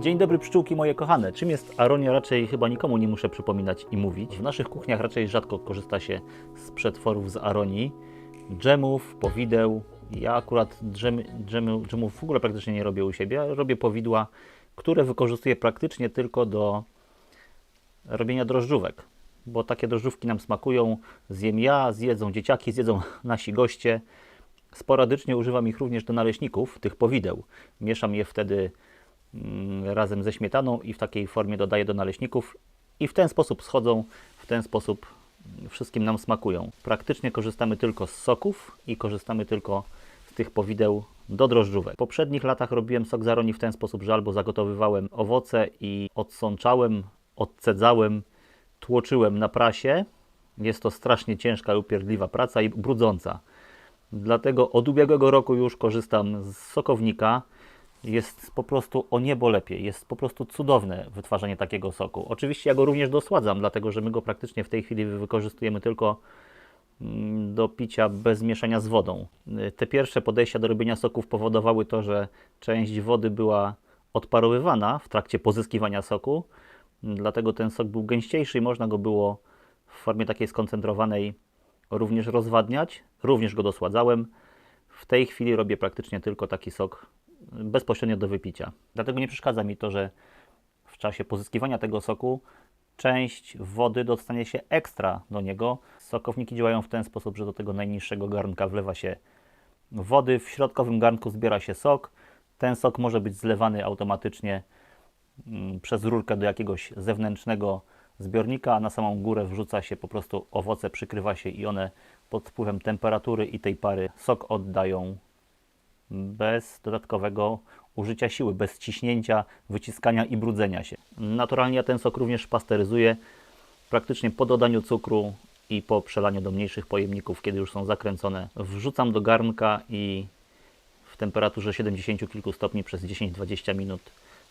Dzień dobry pszczółki moje kochane. Czym jest aronia raczej chyba nikomu nie muszę przypominać i mówić. W naszych kuchniach raczej rzadko korzysta się z przetworów z aronii, dżemów, powideł. Ja akurat dżemy, dżemy, dżemów w ogóle praktycznie nie robię u siebie, robię powidła, które wykorzystuję praktycznie tylko do robienia drożdżówek, bo takie drożdżówki nam smakują. Zjem ja, zjedzą dzieciaki, zjedzą nasi goście. Sporadycznie używam ich również do naleśników, tych powideł. Mieszam je wtedy razem ze śmietaną i w takiej formie dodaję do naleśników i w ten sposób schodzą, w ten sposób mm, wszystkim nam smakują. Praktycznie korzystamy tylko z soków i korzystamy tylko z tych powideł do drożdżówek. W poprzednich latach robiłem sok z aronii w ten sposób, że albo zagotowywałem owoce i odsączałem, odcedzałem, tłoczyłem na prasie. Jest to strasznie ciężka upierdliwa praca i brudząca. Dlatego od ubiegłego roku już korzystam z sokownika. Jest po prostu o niebo lepiej. Jest po prostu cudowne wytwarzanie takiego soku. Oczywiście ja go również dosładzam, dlatego że my go praktycznie w tej chwili wykorzystujemy tylko mm, do picia bez mieszania z wodą. Y, Te pierwsze podejścia do robienia soków powodowały to, że część wody była odparowywana w trakcie pozyskiwania soku, dlatego ten sok był gęściejszy i można go było w formie takiej skoncentrowanej również rozwadniać. Również go dosładzałem. W tej chwili robię praktycznie tylko taki sok bezpośrednio do wypicia. Dlatego nie przeszkadza mi to, że w czasie pozyskiwania tego soku część wody dostanie się ekstra do niego. Sokowniki działają w ten sposób, że do tego najniższego garnka wlewa się wody, w środkowym garnku zbiera się sok. Ten sok może być zlewany automatycznie mm, przez rurkę do jakiegoś zewnętrznego zbiornika, a na samą górę wrzuca się po prostu owoce, przykrywa się i one pod wpływem temperatury i tej pary sok oddają bez dodatkowego użycia siły, bez ciśnięcia, wyciskania i brudzenia się. Naturalnie ja ten sok również pasteryzuję praktycznie po dodaniu cukru i po przelaniu do mniejszych pojemników, kiedy już są zakręcone. Wrzucam do garnka i w temperaturze 70 kilku stopni przez 10-20 minut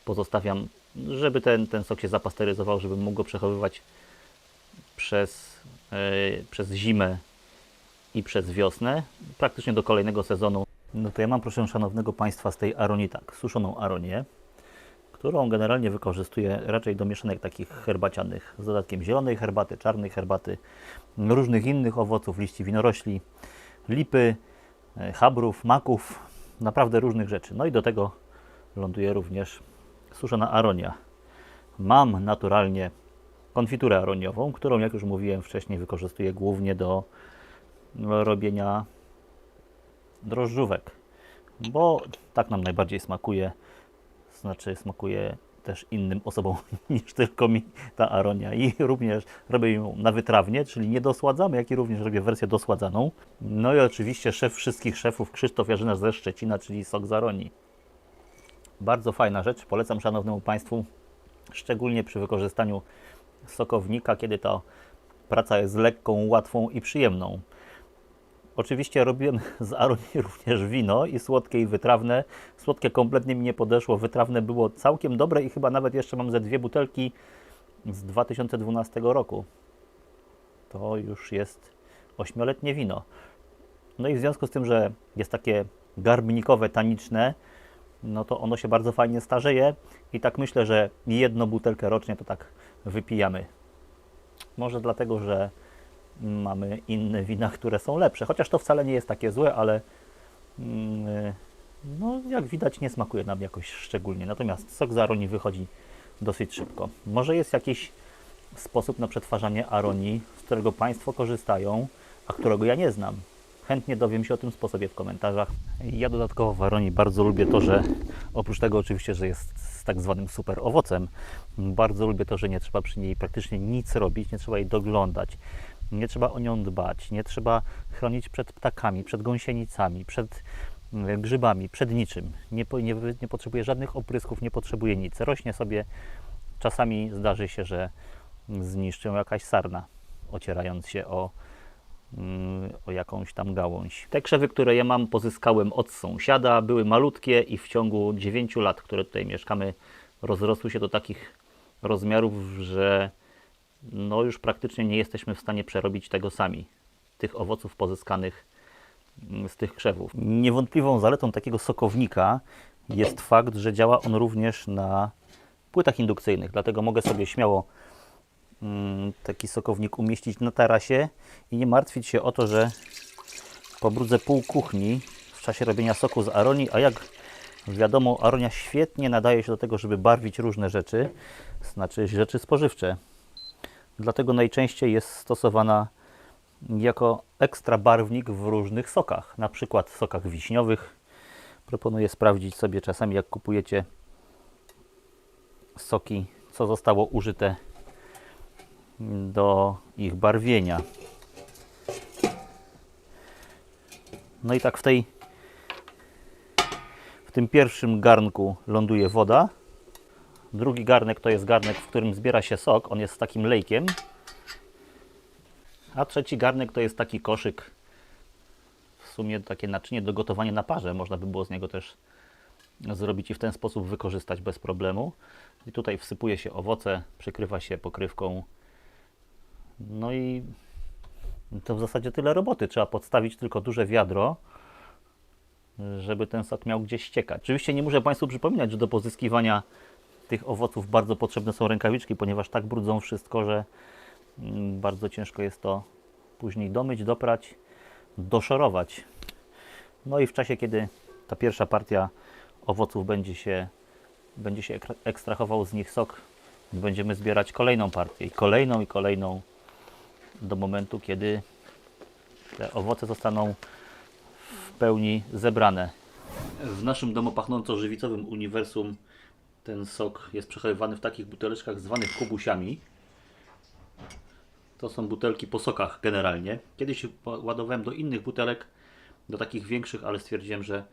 pozostawiam, żeby ten, ten sok się zapasteryzował, żeby mógł go przechowywać przez, e, przez zimę i przez wiosnę, praktycznie do kolejnego sezonu. No to ja mam, proszę szanownego Państwa, z tej aronii tak, suszoną aronię, którą generalnie wykorzystuję raczej do mieszanek takich herbacianych z dodatkiem zielonej herbaty, czarnej herbaty, różnych innych owoców, liści winorośli, lipy, e, chabrów, maków, naprawdę różnych rzeczy. No i do tego ląduje również suszona aronia. Mam naturalnie konfiturę aroniową, którą, jak już mówiłem wcześniej, wykorzystuję głównie do robienia drożdżówek, bo tak nam najbardziej smakuje, znaczy smakuje też innym osobom niż tylko mi ta aronia i również robię ją na wytrawnie, czyli nie dosładzamy, jak i również robię wersję dosładzaną. No i oczywiście szef wszystkich szefów Krzysztof Jarzyna ze Szczecina, czyli sok z aronii. Bardzo fajna rzecz, polecam szanownemu Państwu, szczególnie przy wykorzystaniu sokownika, kiedy ta praca jest lekką, łatwą i przyjemną. Oczywiście robiłem z aronii również wino i słodkie i wytrawne. Słodkie kompletnie mi nie podeszło, wytrawne było całkiem dobre i chyba nawet jeszcze mam ze dwie butelki z 2012 roku. To już jest ośmioletnie wino. No i w związku z tym, że jest takie garbnikowe, taniczne, no to ono się bardzo fajnie starzeje i tak myślę, że jedną butelkę rocznie to tak wypijamy. Może dlatego, że mamy inne wina, które są lepsze. Chociaż to wcale nie jest takie złe, ale mm, no, jak widać nie smakuje nam jakoś szczególnie. Natomiast sok z aronii wychodzi dosyć szybko. Może jest jakiś sposób na przetwarzanie aronii, z którego Państwo korzystają, a którego ja nie znam. Chętnie dowiem się o tym sposobie w komentarzach. Ja dodatkowo w aronii bardzo lubię to, że oprócz tego oczywiście, że jest z tak zwanym super owocem, bardzo lubię to, że nie trzeba przy niej praktycznie nic robić, nie trzeba jej doglądać, nie trzeba o nią dbać, nie trzeba chronić przed ptakami, przed gąsienicami, przed mm, grzybami, przed niczym. Nie, nie, nie potrzebuje żadnych oprysków, nie potrzebuje nic. Rośnie sobie, czasami zdarzy się, że zniszczy ją jakaś sarna, ocierając się o, mm, o jakąś tam gałąź. Te krzewy, które ja mam, pozyskałem od sąsiada, były malutkie i w ciągu 9 lat, które tutaj mieszkamy, rozrosły się do takich rozmiarów, że no już praktycznie nie jesteśmy w stanie przerobić tego sami, tych owoców pozyskanych mm, z tych krzewów. Niewątpliwą zaletą takiego sokownika jest fakt, że działa on również na płytach indukcyjnych, dlatego mogę sobie śmiało mm, taki sokownik umieścić na tarasie i nie martwić się o to, że pobrudzę pół kuchni w czasie robienia soku z aronii, a jak wiadomo, aronia świetnie nadaje się do tego, żeby barwić różne rzeczy, znaczy rzeczy spożywcze. Dlatego najczęściej jest stosowana jako ekstra barwnik w różnych sokach, na przykład w sokach wiśniowych. Proponuję sprawdzić sobie czasami, jak kupujecie soki, co zostało użyte do ich barwienia. No i tak w tej w tym pierwszym garnku ląduje woda. Drugi garnek to jest garnek, w którym zbiera się sok. On jest z takim lejkiem. A trzeci garnek to jest taki koszyk. W sumie takie naczynie do gotowania na parze. Można by było z niego też zrobić i w ten sposób wykorzystać bez problemu. I tutaj wsypuje się owoce, przykrywa się pokrywką. No i to w zasadzie tyle roboty. Trzeba podstawić tylko duże wiadro, żeby ten sok miał gdzieś ściekać. Oczywiście nie muszę Państwu przypominać, że do pozyskiwania tych owoców bardzo potrzebne są rękawiczki, ponieważ tak brudzą wszystko, że mm, bardzo ciężko jest to później domyć, doprać, doszorować. No i w czasie, kiedy ta pierwsza partia owoców będzie się, będzie się ekstrahował z nich sok, będziemy zbierać kolejną partię kolejną i kolejną do momentu, kiedy te owoce zostaną w pełni zebrane. W naszym domu pachnąco-żywicowym uniwersum ten sok jest przechowywany w takich buteleczkach zwanych kubusiami. To są butelki po sokach generalnie. Kiedyś ładowałem do innych butelek, do takich większych, ale stwierdziłem, że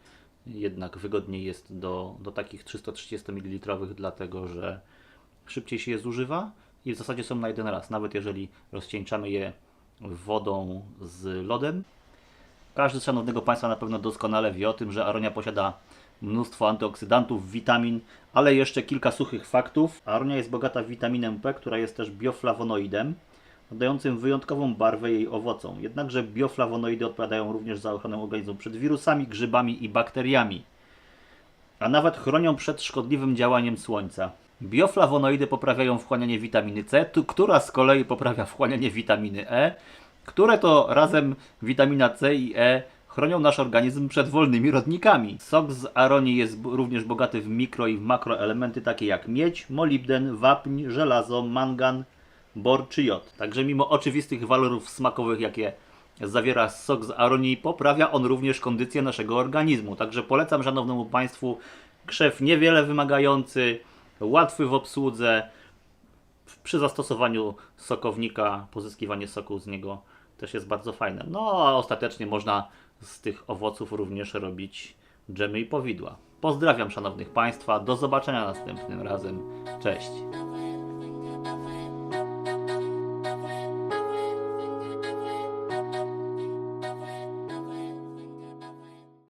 jednak wygodniej jest do, do takich 330 ml, dlatego że szybciej się je zużywa i w zasadzie są na jeden raz, nawet jeżeli rozcieńczamy je wodą z lodem. Każdy z szanownego Państwa na pewno doskonale wie o tym, że aronia posiada mnóstwo antyoksydantów, witamin, ale jeszcze kilka suchych faktów. Aronia jest bogata w witaminę P, która jest też bioflawonoidem, nadającym wyjątkową barwę jej owocom. Jednakże bioflawonoidy odpowiadają również za ochronę organizmu przed wirusami, grzybami i bakteriami a nawet chronią przed szkodliwym działaniem słońca. Bioflawonoidy poprawiają wchłanianie witaminy C, która z kolei poprawia wchłanianie witaminy E, które to razem witamina C i E chronią nasz organizm przed wolnymi rodnikami. Sok z aronii jest również bogaty w mikro i makroelementy takie jak miedź, molibden, wapń, żelazo, mangan, bor czy jod. Także mimo oczywistych walorów smakowych, jakie zawiera sok z aronii, poprawia on również kondycję naszego organizmu. Także polecam szanownemu Państwu krzew niewiele wymagający, łatwy w obsłudze. Przy zastosowaniu sokownika pozyskiwanie soku z niego też jest bardzo fajne. No a ostatecznie można z tych owoców również robić dżemy i powidła. Pozdrawiam szanownych Państwa, do zobaczenia następnym razem. Cześć.